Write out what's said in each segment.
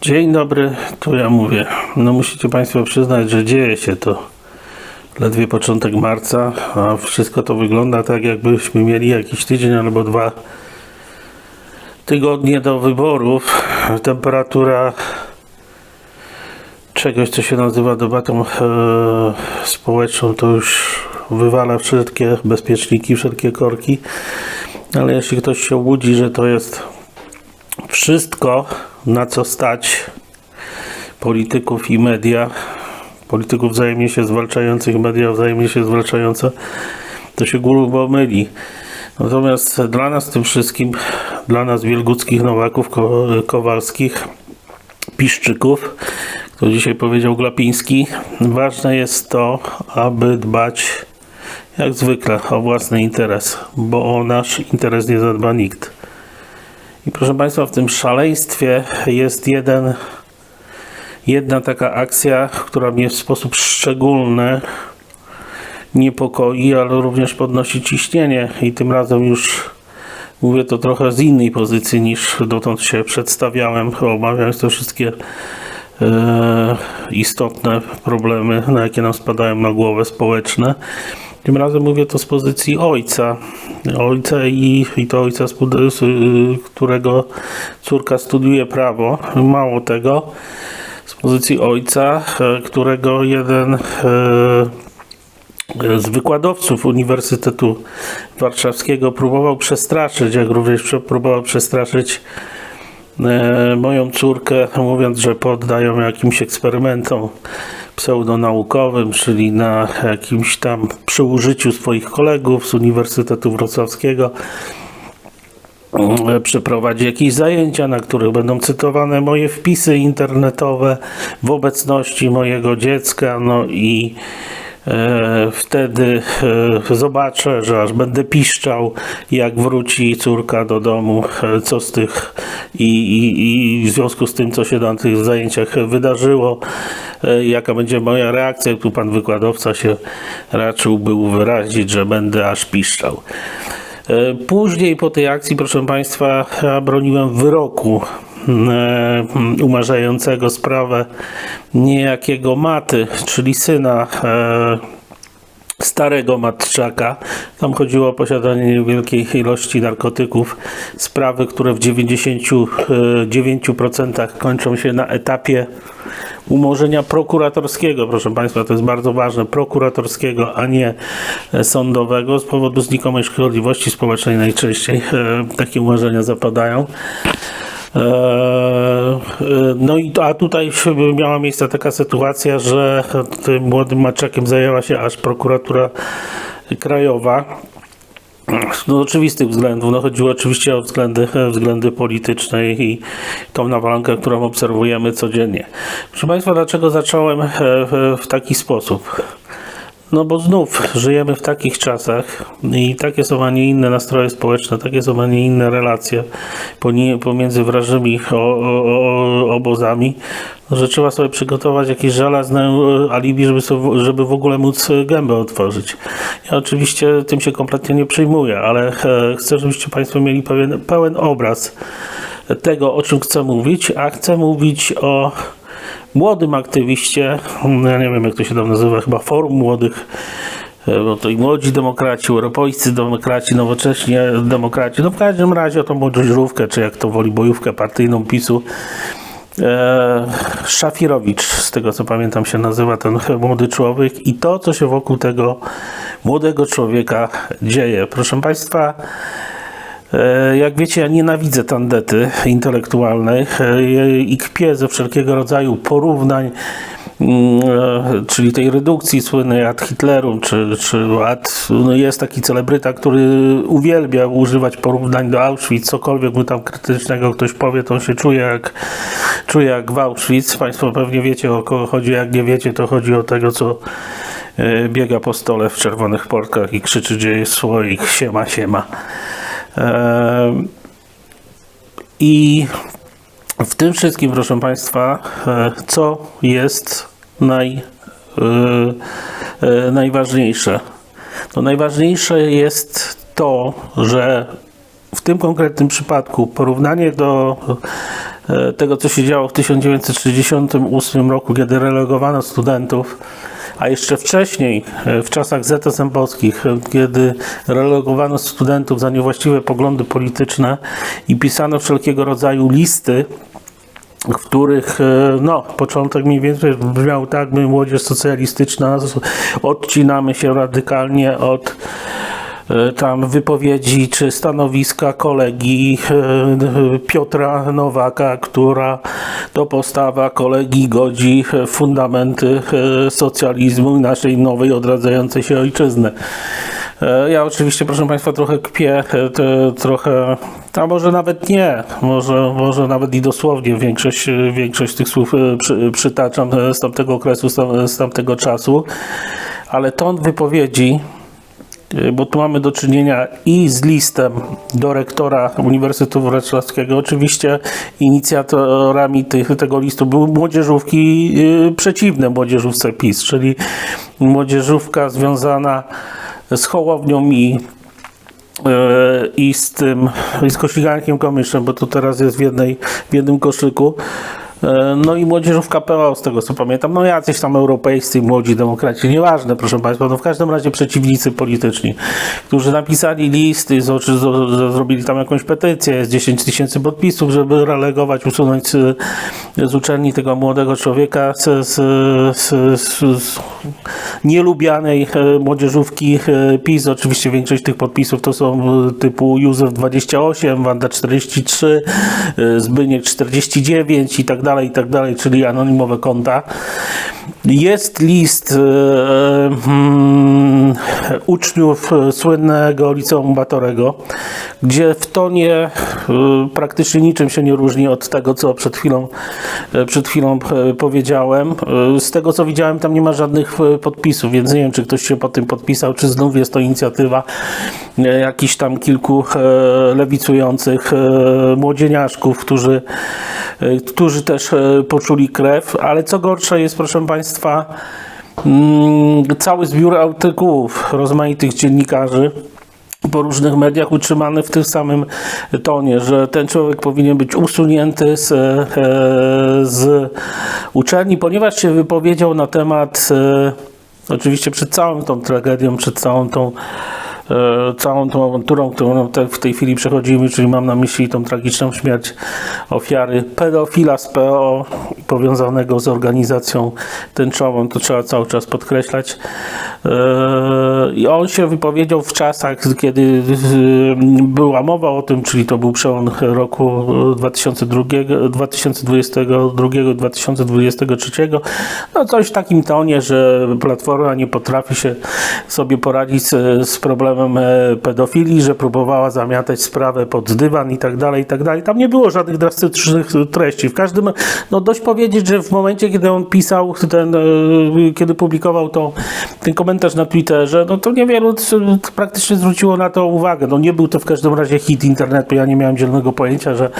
Dzień dobry, tu ja mówię. No musicie Państwo przyznać, że dzieje się to. Ledwie początek marca, a wszystko to wygląda tak, jakbyśmy mieli jakiś tydzień albo dwa tygodnie do wyborów. Temperatura czegoś, co się nazywa debatą e, społeczną, to już wywala wszystkie bezpieczniki, wszelkie korki. Ale jeśli ktoś się obudzi, że to jest wszystko, na co stać polityków i media, polityków wzajemnie się zwalczających, media wzajemnie się zwalczające, to się grubo myli. Natomiast dla nas tym wszystkim, dla nas wielguckich Nowaków, Ko- Kowalskich, Piszczyków, to dzisiaj powiedział Glapiński, ważne jest to, aby dbać jak zwykle o własny interes, bo o nasz interes nie zadba nikt. I proszę Państwa, w tym szaleństwie jest jeden, jedna taka akcja, która mnie w sposób szczególny niepokoi, ale również podnosi ciśnienie. I tym razem już mówię to trochę z innej pozycji niż dotąd się przedstawiałem, omawiając te wszystkie e, istotne problemy, na jakie nam spadają na głowę społeczne. Tym razem mówię to z pozycji ojca. Ojca i, i to ojca, y, którego córka studiuje prawo. Mało tego, z pozycji ojca, e, którego jeden e, z wykładowców Uniwersytetu Warszawskiego próbował przestraszyć, jak również próbował przestraszyć e, moją córkę, mówiąc, że poddają jakimś eksperymentom pseudonaukowym, czyli na jakimś tam przy użyciu swoich kolegów z Uniwersytetu Wrocławskiego e, przeprowadzi jakieś zajęcia, na których będą cytowane moje wpisy internetowe w obecności mojego dziecka, no i wtedy e, zobaczę, że aż będę piszczał, jak wróci córka do domu, e, co z tych i, i, i w związku z tym, co się na tych zajęciach wydarzyło, e, jaka będzie moja reakcja. Tu pan wykładowca się raczył był wyrazić, że będę aż piszczał. E, Później po tej akcji, proszę Państwa, broniłem wyroku e, umarzającego sprawę niejakiego Maty, czyli syna e, starego matczaka. Tam chodziło o posiadanie niewielkiej ilości narkotyków. Sprawy, które w 99% kończą się na etapie umorzenia prokuratorskiego. Proszę Państwa, to jest bardzo ważne, prokuratorskiego, a nie e, sądowego. Z powodu znikomej szkodliwości społecznej najczęściej e, takie umorzenia zapadają. Eee, No i a tutaj miała miejsce taka sytuacja, że tym młodym maczakiem zajęła się aż prokuratura krajowa. No, z oczywistych względów. No, chodziło oczywiście o względy, względy polityczne i tą nawalankę, którą obserwujemy codziennie. Proszę Państwa, dlaczego zacząłem e, w taki sposób? No bo znów żyjemy w takich czasach i takie są, a nie inne nastroje społeczne, takie są, a nie inne relacje pomiędzy wrażymi obozami, że trzeba sobie przygotować jakieś żelazne e, alibi, żeby, sobie, żeby w ogóle móc e, gębę otworzyć. Ja oczywiście tym się kompletnie nie przejmuję, ale e, chcę, żebyście Państwo mieli pewien, pełen obraz tego, o czym chcę mówić, a chcę mówić o młodym aktywiście, ja nie wiem jak to się tam nazywa, chyba Forum Młodych, e, bo to i młodzi demokraci, europejscy demokraci, nowocześni demokraci, no w każdym razie o tą młodzieżówkę, czy jak to woli bojówkę partyjną PiSu, e, Szafirowicz, z tego co pamiętam się nazywa ten młody człowiek i to, co się wokół tego młodego człowieka dzieje. Proszę Państwa, E, Jak wiecie, ja nienawidzę tandety intelektualnej e, i kpię ze wszelkiego rodzaju porównań, mm, e, czyli tej redukcji słynnej ad Hitlerum, czy, czy ad, no jest taki celebryta, który uwielbia używać porównań do Auschwitz, cokolwiek mu tam krytycznego ktoś powie, to on się czuje jak, czuje jak w Auschwitz. Państwo pewnie wiecie o kogo chodzi, jak nie wiecie, to chodzi o tego, co e, biega po stole w czerwonych portkach i krzyczy, gdzie jest słoik, siema, siema. Ehm, I w tym wszystkim, proszę Państwa, e, co jest naj, e, e, najważniejsze? To najważniejsze jest to, że w tym konkretnym przypadku porównanie do e, tego, co się działo w 1968 roku, kiedy relegowano studentów, a jeszcze wcześniej, e, w czasach ZSM-owskich, e, kiedy relegowano studentów za niewłaściwe poglądy polityczne i pisano wszelkiego rodzaju listy, w których e, no, początek mniej więcej brzmiał tak, my młodzież socjalistyczna odcinamy się radykalnie od tam wypowiedzi czy stanowiska kolegi e, Piotra Nowaka, która to postawa kolegi godzi w fundamenty e, socjalizmu i naszej nowej odradzającej się ojczyzny. E, Ja oczywiście, proszę Państwa, trochę kpię, e, trochę, a może nawet nie, może, może nawet i dosłownie większość, e, większość tych słów e, przy, przytaczam e, z tamtego okresu, z, tam, z tamtego czasu, ale ton wypowiedzi, e, bo tu mamy do czynienia i z listem do rektora Uniwersytetu Wrocławskiego. Oczywiście inicjatorami tych, tego listu były młodzieżówki e, przeciwne młodzieżówce PiS, czyli młodzieżówka związana z Hołownią i e, i z tym, i z kościgankiem komyszem, bo to teraz jest w, jednej, w jednym koszyku. E, No i młodzieżówka PO, z tego co pamiętam, no jacyś tam europejscy młodzi demokraci, nieważne proszę Państwa, no w każdym razie przeciwnicy polityczni, którzy napisali listy, z, z, z, zrobili tam jakąś petycję, jest 10 tysięcy podpisów, żeby relegować, usunąć z, z uczelni tego młodego człowieka z, z, z, z, z nielubianej e, młodzieżówki e, PiS. Oczywiście większość tych podpisów to są typu Józef 28, Wanda 43, e, Zbyniek 49 i tak dalej, i tak dalej, czyli anonimowe konta. Jest list e, mm, uczniów słynnego liceum Batorego, gdzie w tonie praktycznie niczym się nie różni od tego, co przed chwilą, e, przed chwilą e, powiedziałem. Z tego, co widziałem, tam nie ma żadnych podpisów, więc nie wiem, czy ktoś się po tym podpisał, czy znów jest to inicjatywa jakichś tam kilku lewicujących młodzieniaszków, którzy, którzy też poczuli krew, ale co gorsza jest, proszę Państwa, mm, cały zbiór artykułów rozmaitych dziennikarzy po różnych mediach utrzymany w tym samym tonie, że ten człowiek powinien być usunięty z, e, z uczelni, ponieważ się wypowiedział na temat, e, oczywiście przed całą tą tragedią, przed całą tą całą tą awanturą, którą w tej chwili przechodzimy, czyli mam na myśli tą tragiczną śmierć ofiary pedofila z PO powiązanego z organizacją tęczową, to trzeba cały czas podkreślać. E, I on się wypowiedział w czasach, kiedy e, była mowa o tym, czyli to był przełom roku 2002, 2022-2023, no coś w takim tonie, że Platforma nie potrafi się sobie poradzić z problemem e, pedofilii, że próbowała zamiatać sprawę pod dywan i tak dalej, i tak dalej. Tam nie było żadnych drastycznych treści. W każdym, no dość powiedzieć, że w momencie, kiedy on pisał ten, e, kiedy publikował to, ten komentarz na Twitterze, no to niewielu praktycznie zwróciło na to uwagę. No nie był to w każdym razie hit internetu. Ja nie miałem zielonego pojęcia, że,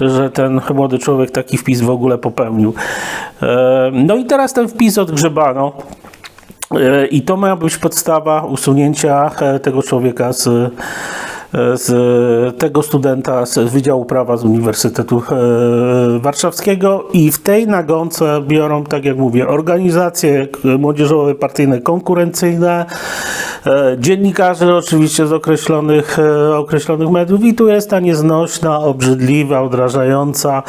że ten młody człowiek taki wpis w ogóle popełnił. E, No i teraz ten wpis odgrzebano. E, I to miała być podstawa usunięcia e, tego człowieka z, z tego studenta z Wydziału Prawa z Uniwersytetu e, Warszawskiego i w tej nagonce biorą, tak jak mówię, organizacje k- młodzieżowe, partyjne, konkurencyjne, e, dziennikarze oczywiście z określonych, e, określonych mediów i tu jest ta nieznośna, obrzydliwa, odrażająca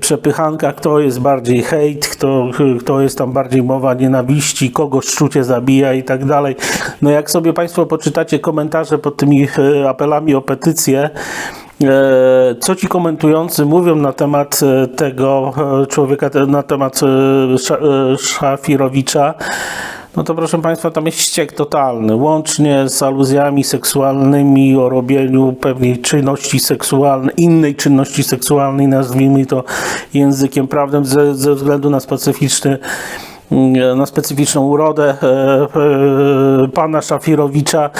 przepychanka, kto jest bardziej hejt, kto, kto jest tam bardziej mowa nienawiści, kogo szczucie zabija i tak dalej. No jak sobie Państwo poczytacie komentarze pod tymi e, apelami o petycję, e, co ci komentujący mówią na temat e, tego e, człowieka, na temat Sza- Szafirowicza, no to proszę Państwa, tam jest ściek totalny, łącznie z aluzjami seksualnymi o robieniu pewnej czynności seksualnej, innej czynności seksualnej, nazwijmy to językiem prawnym, ze, ze względu na specyficzny mm, na specyficzną urodę pana Szafirowicza.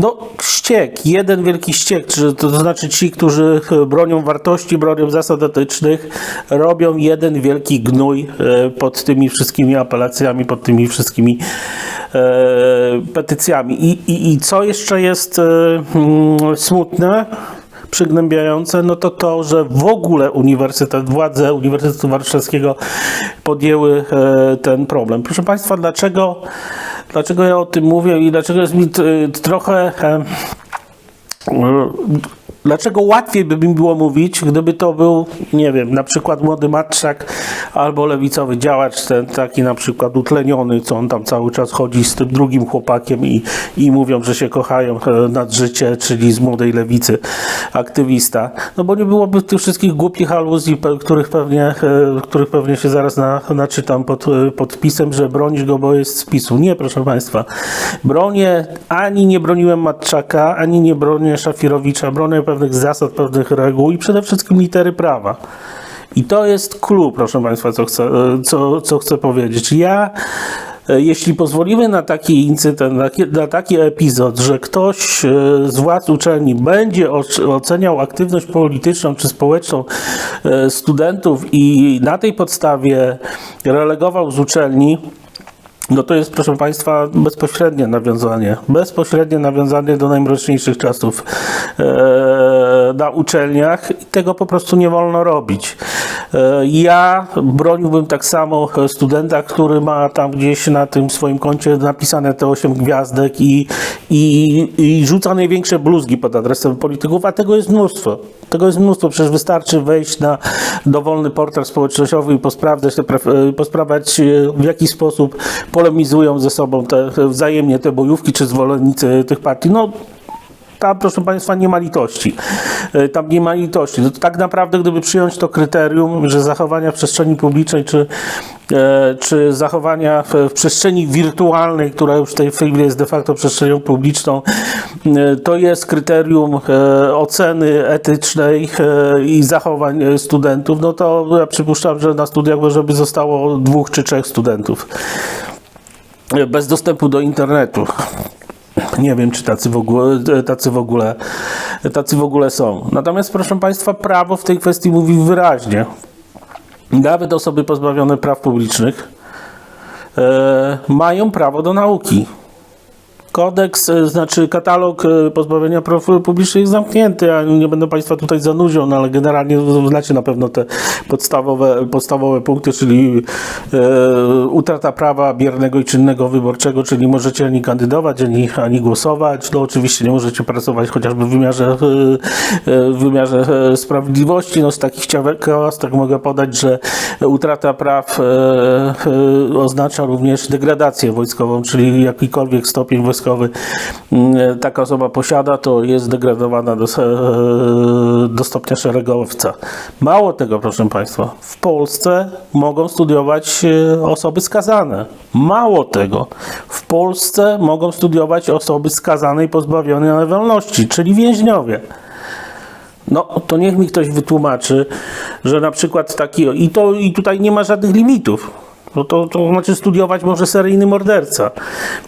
No, ściek, jeden wielki ściek, to znaczy ci, którzy bronią wartości, bronią zasad etycznych, robią jeden wielki gnój e, pod tymi wszystkimi apelacjami, pod tymi wszystkimi e, petycjami. I, i, I co jeszcze jest e, mm, smutne? Przygnębiające, no to to, że w ogóle uniwersytet, władze Uniwersytetu Warszawskiego podjęły e, ten problem. Proszę Państwa, dlaczego, dlaczego ja o tym mówię i dlaczego jest mi t, trochę... Dlaczego łatwiej by mi było mówić, gdyby to był, nie wiem, na przykład młody Matczak albo lewicowy działacz, ten taki na przykład utleniony, co on tam cały czas chodzi z tym drugim chłopakiem i, i mówią, że się kochają e, nad życie, czyli z młodej lewicy aktywista. No bo nie byłoby tych wszystkich głupich aluzji, których pewnie, e, których pewnie się zaraz na, naczytam pod e, podpisem, że bronić go, bo jest z PiSu. Nie, proszę Państwa. Bronię, ani nie broniłem Matczaka, ani nie bronię Szafirowicza. Bronię pewnych zasad, pewnych reguł i przede wszystkim litery prawa. I to jest clue, proszę Państwa, co chcę, co, co chcę powiedzieć. Ja, e, jeśli pozwolimy na taki incydent, na, taki epizod, że ktoś e, z władz uczelni będzie oc- oceniał aktywność polityczną czy społeczną e, studentów i na tej podstawie relegował z uczelni, no to jest, proszę Państwa, bezpośrednie nawiązanie, bezpośrednie nawiązanie do najmroczniejszych czasów e, na uczelniach i tego po prostu nie wolno robić. E, ja broniłbym tak samo studenta, który ma tam gdzieś na tym swoim koncie napisane te 8 gwiazdek i, i, i rzuca największe bluzgi pod adresem polityków, a tego jest mnóstwo. Tego jest mnóstwo, przecież wystarczy wejść na dowolny portal społecznościowy i posprawdzać, te, e, posprawdzać e, w jaki sposób polemizują ze sobą te, wzajemnie te bojówki czy zwolennicy tych partii. No, tam, proszę Państwa, nie ma litości. E, Tam nie ma litości. No tak naprawdę, gdyby przyjąć to kryterium, że zachowania w przestrzeni publicznej, czy, e, czy zachowania w, w przestrzeni wirtualnej, która już w tej chwili jest de facto przestrzenią publiczną, e, to jest kryterium e, oceny etycznej e, i zachowań studentów, no to ja przypuszczam, że na studiach by zostało dwóch czy trzech studentów bez dostępu do internetu. Nie wiem, czy tacy w ogóle, tacy w ogóle, tacy w ogóle są. Natomiast, proszę Państwa, prawo w tej kwestii mówi wyraźnie. Nawet osoby pozbawione praw publicznych e, mają prawo do nauki. Kodeks, e, znaczy katalog e, pozbawienia praw publicznych jest zamknięty, ja nie będę Państwa tutaj zanudził, no ale generalnie znacie na pewno te podstawowe, podstawowe punkty, czyli e, utrata prawa biernego i czynnego wyborczego, czyli możecie ani kandydować, ani, ani głosować, no oczywiście nie możecie pracować chociażby w wymiarze, e, w wymiarze sprawiedliwości, no z takich ciekawostek mogę podać, że utrata praw e, e, oznacza również degradację wojskową, czyli jakikolwiek stopień wojskowy mm, taka osoba posiada, to jest degradowana do, e, do stopnia szeregowca. Mało tego, proszę Państwa, w Polsce mogą studiować e, osoby skazane. Mało tego, w Polsce mogą studiować osoby skazane i pozbawione wolności, czyli więźniowie. No, to niech mi ktoś wytłumaczy, że na przykład taki, i, to, i tutaj nie ma żadnych limitów. No to, to znaczy studiować może seryjny morderca.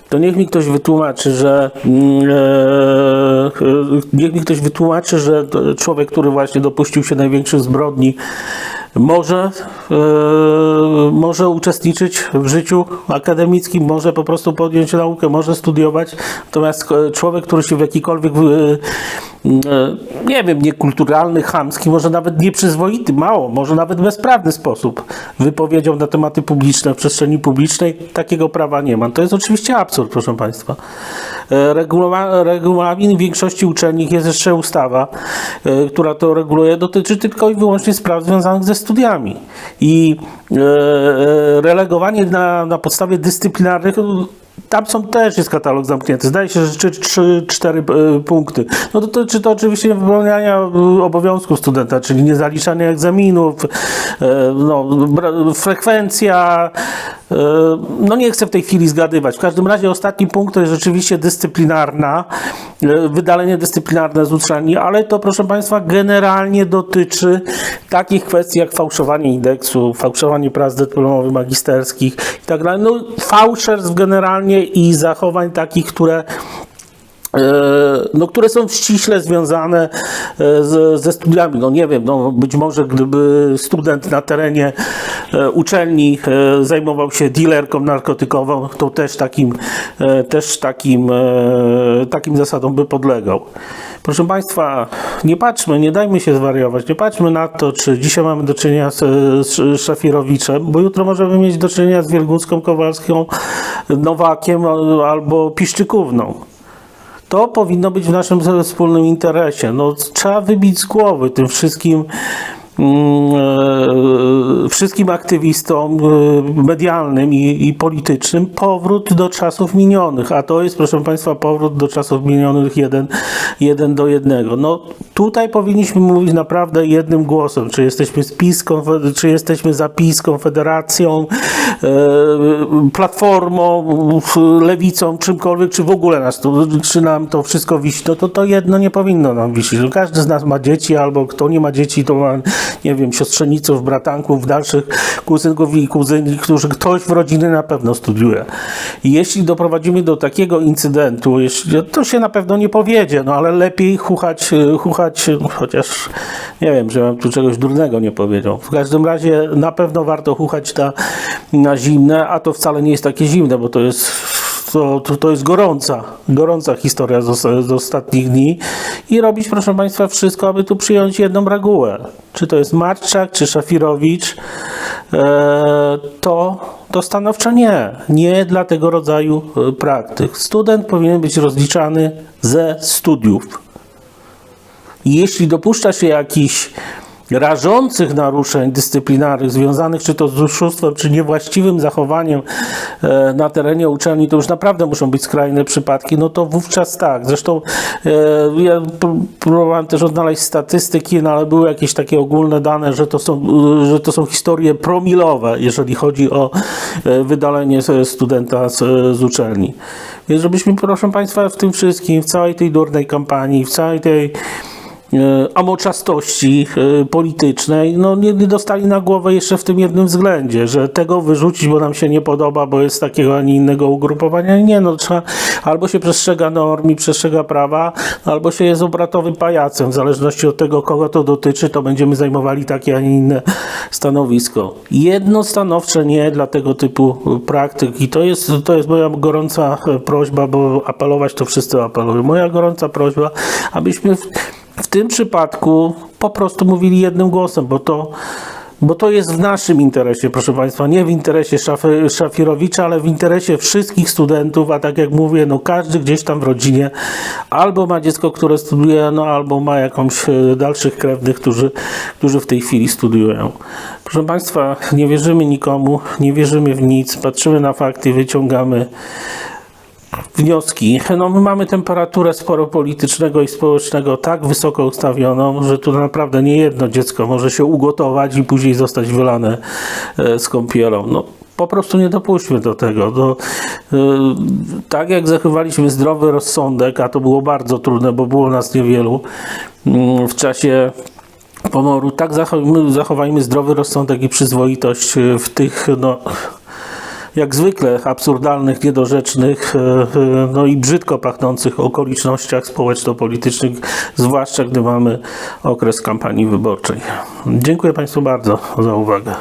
To niech mi ktoś wytłumaczy, że mm, e, e, niech mi ktoś wytłumaczy, że człowiek, który właśnie dopuścił się największych zbrodni, może, e, może uczestniczyć w życiu akademickim, może po prostu podjąć naukę, może studiować. Natomiast e, człowiek, który się w jakikolwiek, e, nie wiem, niekulturalny, chamski, może nawet nieprzyzwoity, mało, może nawet bezprawny sposób wypowiedział na tematy publiczne w przestrzeni publicznej, takiego prawa nie ma. To jest oczywiście absurd, proszę Państwa. Regula, regulamin większości uczelni jest jeszcze ustawa, która to reguluje, dotyczy tylko i wyłącznie spraw związanych ze studiami. I e, e, relegowanie na, na podstawie dyscyplinarnych tam są też jest katalog zamknięty. Zdaje się, że trzy, trzy, cztery e, punkty. No to dotyczy to oczywiście wypełniania e, obowiązków studenta, czyli niezaliczania egzaminów, e, no, frekwencja. No nie chcę w tej chwili zgadywać. W każdym razie ostatni punkt to jest rzeczywiście dyscyplinarna, wydalenie dyscyplinarne z uczelni, ale to proszę Państwa generalnie dotyczy takich kwestii jak fałszowanie indeksu, fałszowanie prac dyplomowych, magisterskich i tak dalej. No fałszerstw generalnie i zachowań takich, które no, które są ściśle związane e, z, ze studiami. No nie wiem, no, być może gdyby student na terenie e, uczelni e, zajmował się dealerką narkotykową, to też takim, e, też takim, e, takim zasadom by podlegał. Proszę Państwa, nie patrzmy, nie dajmy się zwariować, nie patrzmy na to, czy dzisiaj mamy do czynienia z, z Szafirowiczem, bo jutro możemy mieć do czynienia z Wielgucką, Kowalską, Nowakiem al- albo Piszczykówną. To powinno być w naszym wspólnym interesie. No, trzeba wybić z głowy tym wszystkim wszystkim aktywistom e, medialnym i, i politycznym powrót do czasów minionych, a to jest proszę Państwa powrót do czasów minionych jeden, jeden do jednego. No tutaj powinniśmy mówić naprawdę jednym głosem, czy jesteśmy z PiS, czy jesteśmy za PiS, Konfederacją, e, Platformą, Lewicą, czymkolwiek, czy w ogóle nas to, czy nam to wszystko wisi, no to to jedno nie powinno nam wisieć. No, Każdy z nas ma dzieci, albo kto nie ma dzieci, to ma, nie wiem, siostrzeniców, bratanków, dalszych kuzynków i kuzyni, którzy ktoś w rodziny na pewno studiuje. I jeśli doprowadzimy do takiego incydentu, jeśli, to się na pewno nie powiedzie, no ale lepiej chuchać, e, chuchać, chociaż nie wiem, że bym tu czegoś durnego nie powiedział. W każdym razie na pewno warto chuchać na, na zimne, a to wcale nie jest takie zimne, bo to jest to, to, to jest gorąca, gorąca historia z, z ostatnich dni i robić, proszę Państwa, wszystko, aby tu przyjąć jedną regułę. Czy to jest Marczak, czy Szafirowicz, e, to, to stanowczo nie. Nie dla tego rodzaju e, praktyk. Student powinien być rozliczany ze studiów. Jeśli dopuszcza się jakichś rażących naruszeń dyscyplinarnych związanych czy to z oszustwem, czy niewłaściwym zachowaniem e, na terenie uczelni, to już naprawdę muszą być skrajne przypadki, no to wówczas tak. Zresztą e, ja pró- próbowałem też odnaleźć statystyki, no ale były jakieś takie ogólne dane, że to są, że to są historie promilowe, jeżeli chodzi o e, wydalenie studenta z, z uczelni. Więc żebyśmy, proszę Państwa, w tym wszystkim, w całej tej durnej kampanii, w całej tej amoczastości e, politycznej, no nie, nie dostali na głowę jeszcze w tym jednym względzie, że tego wyrzucić, bo nam się nie podoba, bo jest takiego, a nie innego ugrupowania. Nie, no trzeba, albo się przestrzega norm i przestrzega prawa, albo się jest obratowym pajacem. W zależności od tego, kogo to dotyczy, to będziemy zajmowali takie, a nie inne stanowisko. Jedno stanowcze nie dla tego typu praktyk i to jest, to jest moja gorąca e, prośba, bo apelować to wszyscy apelują. Moja gorąca prośba, abyśmy w, w tym przypadku po prostu mówili jednym głosem, bo to, bo to jest w naszym interesie, proszę Państwa, nie w interesie Szafirowicza, ale w interesie wszystkich studentów, a tak jak mówię, no każdy gdzieś tam w rodzinie albo ma dziecko, które studiuje, no albo ma jakąś e, dalszych krewnych, którzy, którzy w tej chwili studiują. Proszę Państwa, nie wierzymy nikomu, nie wierzymy w nic, patrzymy na fakty, wyciągamy wnioski. No, my mamy temperaturę sporu politycznego i społecznego tak wysoko ustawioną, że tu naprawdę nie jedno dziecko może się ugotować i później zostać wylane e, z kąpielą. No, po prostu nie dopuśćmy do tego. Do, e, tak jak zachowaliśmy zdrowy rozsądek, a to było bardzo trudne, bo było nas niewielu mm, w czasie pomoru, tak zachowajmy, zachowajmy zdrowy rozsądek i przyzwoitość e, w tych no, jak zwykle absurdalnych, niedorzecznych, e, e, no i brzydko pachnących okolicznościach społeczno-politycznych, zwłaszcza gdy mamy okres kampanii wyborczej. Dziękuję Państwu bardzo za uwagę.